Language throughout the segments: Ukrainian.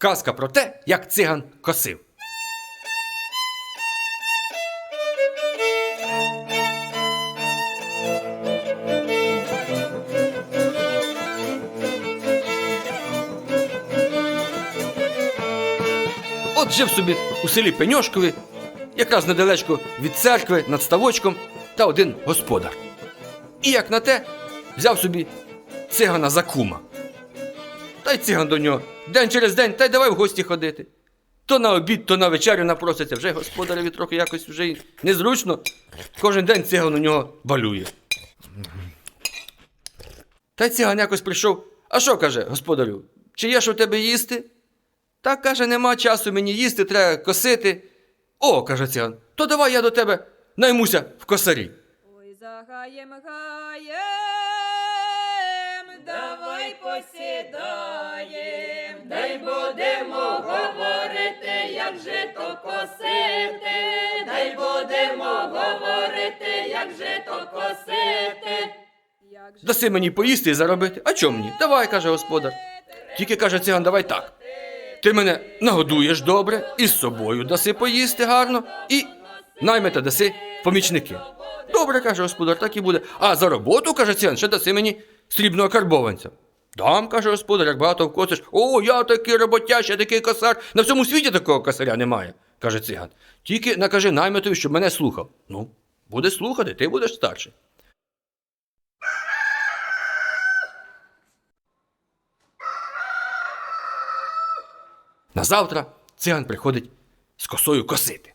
Казка про те, як циган косив. От жив собі у селі Пеньошкові, якраз недалечко від церкви над ставочком, та один господар. І як на те, взяв собі цигана за кума. Та й циган до нього день через день, та й давай в гості ходити. То на обід, то на вечерю напроситься. Вже господареві трохи якось вже незручно. Кожен день циган у нього балює. Та й циган якось прийшов. А що каже, господарю, чи є що в тебе їсти? Та каже, нема часу мені їсти, треба косити. О, каже циган, то давай я до тебе наймуся в косарі. Ой, загаєм, гаєм, давай посідаєм, дай будемо говорити, як же то косити, дай будемо говорити, як же то косити. Даси мені поїсти і заробити. А чому мені? Давай, каже господар. Тільки каже циган, давай так. Ти мене нагодуєш добре, і з собою даси поїсти гарно, і наймете даси помічники. Добре, каже господар, так і буде. А за роботу, каже циган, ще даси мені срібного карбованця. Дам, каже господар, як багато вкосиш. О, я такий роботящий, такий косар. На всьому світі такого косаря немає, каже циган. Тільки накажи найметові, щоб мене слухав. Ну, буде слухати, ти будеш старший. Назавтра циган приходить з косою косити.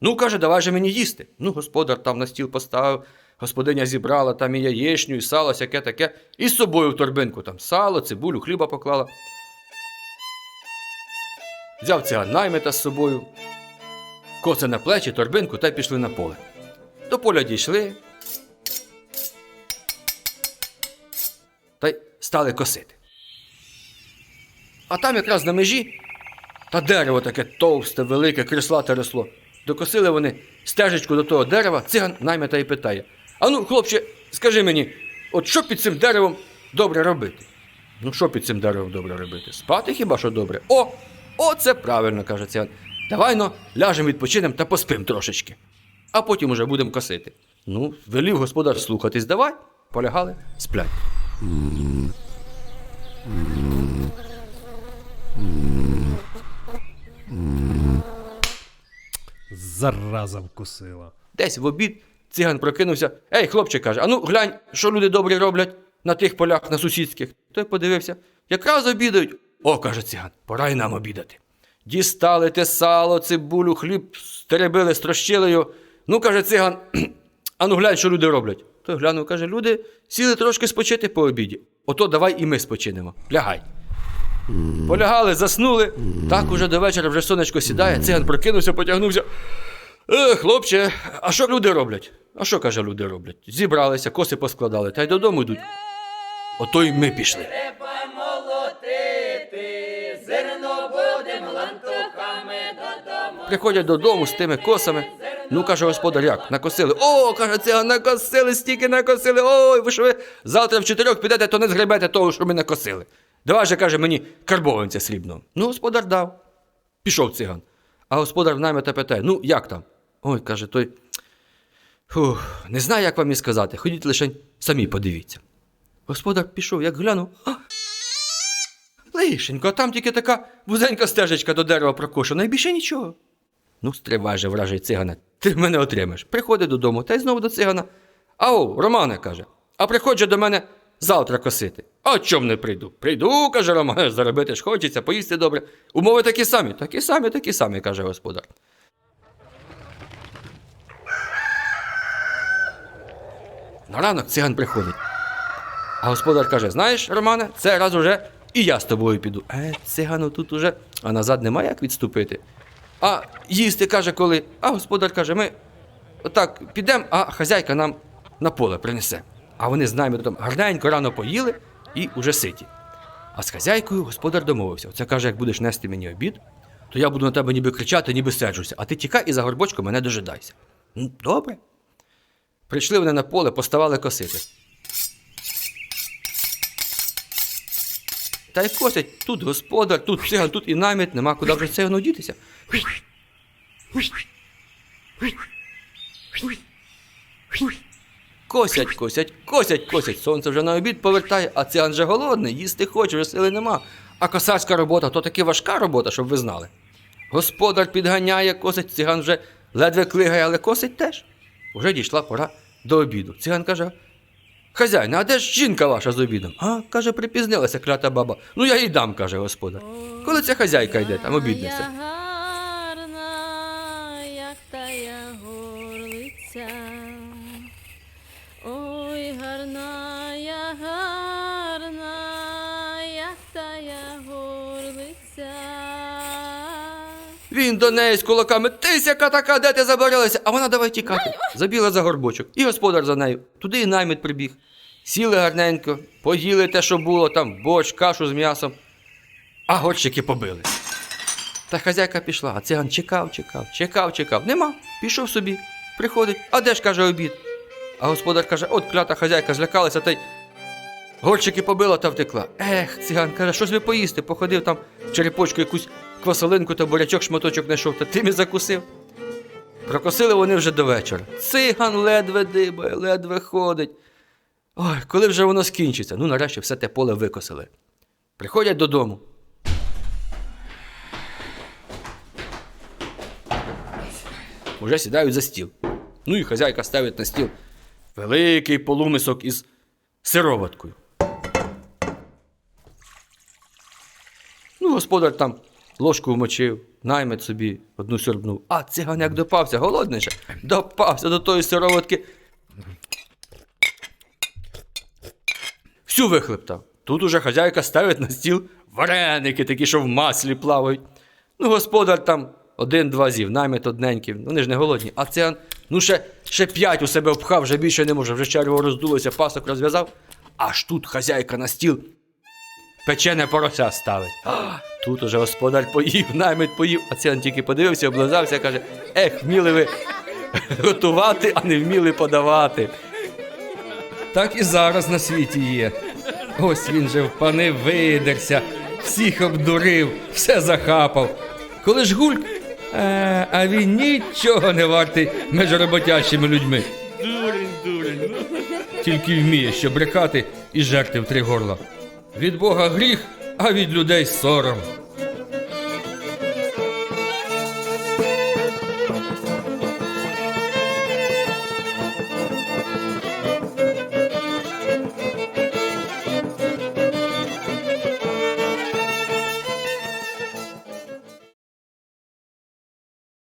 Ну, каже, давай же мені їсти. Ну, господар там на стіл поставив, господиня зібрала там і яєчню, і сало, всяке таке, і з собою в торбинку там сало, цибулю, хліба поклала. Взяв циган наймита з собою, коси на плечі, торбинку та й пішли на поле. До поля дійшли. Та й стали косити. А там якраз на межі та дерево таке товсте, велике, крислате росло. Докосили вони стежечку до того дерева, циган наймета і питає: Ану, хлопче, скажи мені, от що під цим деревом добре робити? Ну, що під цим деревом добре робити? Спати хіба що добре? О! О, це правильно, каже циган. Давай но ляжемо відпочинемо та поспим трошечки. А потім уже будемо косити. Ну, велів господар слухатись, давай. Полягали, сплять. Зараза вкусила. Десь в обід циган прокинувся. Ей, хлопче каже, а ну глянь, що люди добрі роблять на тих полях, на сусідських. Той подивився. Якраз обідають. О, каже циган, пора й нам обідати. Дістали те сало, цибулю, хліб, стеребили, строщили його. Ну, каже циган, а ну глянь, що люди роблять. Той глянув, каже, люди сіли трошки спочити по обіді. Ото давай і ми спочинемо. Лягай. Полягали, заснули. Так уже до вечора вже сонечко сідає, циган прокинувся, потягнувся. Е, хлопче, а що люди роблять? А що каже, люди роблять? Зібралися, коси поскладали, та й додому йдуть. Ото й ми пішли. треба молотити, зерно будем лантухами додому. Приходять додому з тими косами. Ну, каже господар, як? Накосили. О, каже, це накосили, стільки накосили. Ой, ви що ви завтра в чотирьох підете, то не згребете того, що ми накосили. Давай же, каже, мені карбованця срібного. Ну, господар дав. Пішов циган. А господар в намета питає: ну, як там? Ой, каже, той. Фух, не знаю, як вам і сказати. Ходіть лише самі подивіться. Господар пішов, як глянув. А, лишенько, а там тільки така вузенька стежечка до дерева прокошена, і більше нічого. Ну, стривай же, вражий цигана, ти мене отримаєш. Приходить додому, та й знову до цигана. Ау, Романе, каже, а приходь же до мене завтра косити. А чом не прийду? Прийду, каже Романе, заробити ж хочеться, поїсти добре. Умови такі самі, такі самі, такі самі, каже господар. На ранок циган приходить. А господар каже: знаєш, Романе, це раз уже і я з тобою піду. Е, цигану тут уже, а назад нема як відступити. А їсти каже, коли. А господар каже, ми отак підемо, а хазяйка нам на поле принесе. А вони з нами там гарненько рано поїли і уже ситі. А з хазяйкою господар домовився. Оце каже, як будеш нести мені обід, то я буду на тебе ніби кричати, ніби серджуся, а ти тікай і за горбочком мене дожидайся. Ну, добре. Прийшли вони на поле, поставали косити. Та й косять тут господар, тут циган, тут і наміт, нема куди вже цигану дітися. Косять, косять, косять, косять. Сонце вже на обід повертає, а циган вже голодний, їсти хоче, вже сили нема. А косарська робота то таки важка робота, щоб ви знали. Господар підганяє, косить, циган вже ледве клигає, але косить теж. Уже дійшла пора до обіду. Циган каже: Хазяїне, а де ж жінка ваша з обідом? А, каже, припізнилася клята баба. Ну я їй дам, каже господар. Коли ця хазяйка йде, там обідниця. Він до неї з кулаками тисяка така, де ти забарилася, а вона давай тікати. Забіла за горбочок. І господар за нею. Туди і наймит прибіг. Сіли гарненько, поїли те, що було, там борщ, кашу з м'ясом, а горщики побили. Та хазяйка пішла, а циган чекав, чекав, чекав, чекав. Нема. Пішов собі, приходить, а де ж каже обід? А господар каже: от клята хазяйка злякалася та й Горщики побила та втекла. Ех, циган каже, щось ви поїсти. Походив там в черепочку якусь квасолинку та бурячок шматочок знайшов, та тим і закусив. Прокосили вони вже до вечора. Циган ледве дибає, ледве ходить. Ой, коли вже воно скінчиться? Ну, нарешті все те поле викосили. Приходять додому. Уже сідають за стіл. Ну і хазяйка ставить на стіл великий полумисок із сироваткою. Ну, господар там ложку вмочив, наймет собі одну сьорбнув. А циган як допався, голодний ще, допався до тої сироватки. Всю вихлептав. Тут уже хазяйка ставить на стіл вареники, такі, що в маслі плавають. Ну, господар там один-два зів, наймет одненький. Вони ж не голодні. А циган, ну ще, ще п'ять у себе впхав, вже більше не може, вже черво роздулося, пасок розв'язав. Аж тут хазяйка на стіл печене порося ставить. А, тут уже господар поїв, наймит поїв, а циган тільки подивився, облизався, каже: ех, вміли ви готувати, а не вміли подавати. Так і зараз на світі є. Ось він же в пани видерся, всіх обдурив, все захапав. Коли ж гульк, е, а він нічого не вартий між роботящими людьми. Дурень, дурень. Тільки вміє що брехати і жерти в три горла. Від Бога гріх, а від людей сором.